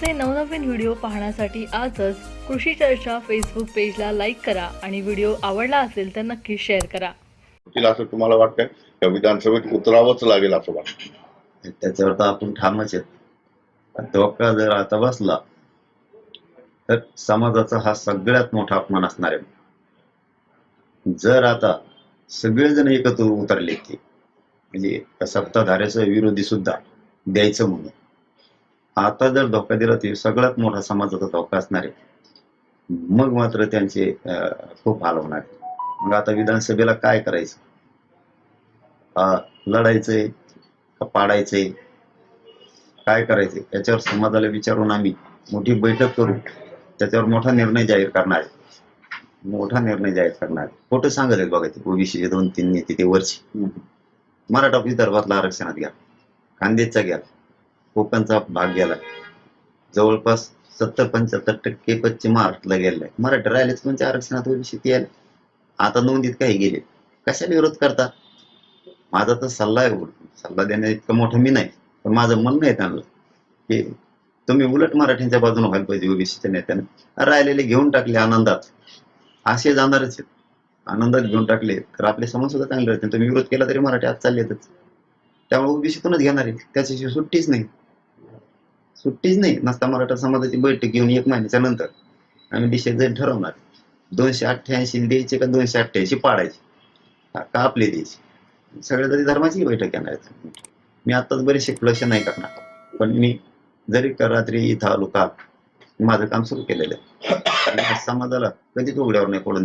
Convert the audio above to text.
असे नवनवीन व्हिडिओ पाहण्यासाठी आजच कृषी चर्चा फेसबुक पेजला लाईक करा आणि व्हिडिओ आवडला असेल तर नक्की शेअर करा. असं तुम्हाला वाटतंय? या विधानसभेत उतरावंच लागेल असं वाटतं त्याच्यावर तर आपण ठामच आहेत. पण धोका जर आता बसला तर समाजाचा हा सगळ्यात मोठा अपमान असणार आहे. जर आता सगळेजण एकत्र उतरले की म्हणजे सत्ताधाऱ्याचा विरोधी सुद्धा द्यायचं म्हणून आता जर धोका दिला तर सगळ्यात मोठा समाजाचा धोका असणार आहे. मग मात्र त्यांचे खूप हाल होणार. मग आता विधानसभेला काय करायचं? लढायचंय का पाडायचंय? काय करायचंय? याच्यावर समाजाला विचारून आम्ही मोठी बैठक करू. त्याच्यावर मोठा निर्णय जाहीर करणार आहे. मोठा निर्णय जाहीर करणार खोटं सांगत आहेत बघा ते ओबीसीचे दोन तीन नेते ते वरचे. मराठा विदर्भातला आरक्षणात घ्या. खानदेशचा घ्या. कोकणचा भाग गेला. जवळपास सत्तर पंच्याहत्तर टक्के पश्चिम महाराष्ट्राला गेले मराठी राहिलेच म्हणजे आरक्षणात ओबीसी याल आता नोंदीत काही गेले. कशाला विरोध करता? माझा तर सल्ला आहे सल्ला देण्या इतकं मोठं मी नाही. पण माझं म्हणणं आहे त्यांना की तुम्ही उलट मराठ्यांच्या बाजूने व्हायला पाहिजे ओबीसीच्या नेत्याने. राहिलेले घेऊन टाकले आनंदात. असे जाणारच आहेत. आनंदात घेऊन टाकले. तर आपले समज सुद्धा चांगले राहतील. तुम्ही विरोध केला तरी मराठी आज चाललेतच. त्यामुळे ओबीसीतूनच घेणार आहे. त्याच्याशिवाय सुट्टीच नाही. सुट्टीच नाही. नसता मराठा समाजाची बैठक घेऊन एक महिन्याच्या नंतर. आम्ही डिसिजन ठरवणार दोनशे अठ्ठ्याऐंशी द्यायचे का दोनशे अठ्ठ्याऐंशी पाडायचे? का आपले द्यायचे? सगळ्या तरी धर्माची बैठक येणार मी आताच बरेचसे लक्ष नाही करणार. पण मी जरी का रात्री इथं आलो का माझं काम सुरू केलेलं आहे. समाजाला कधीच उघड्यावर नाही पडून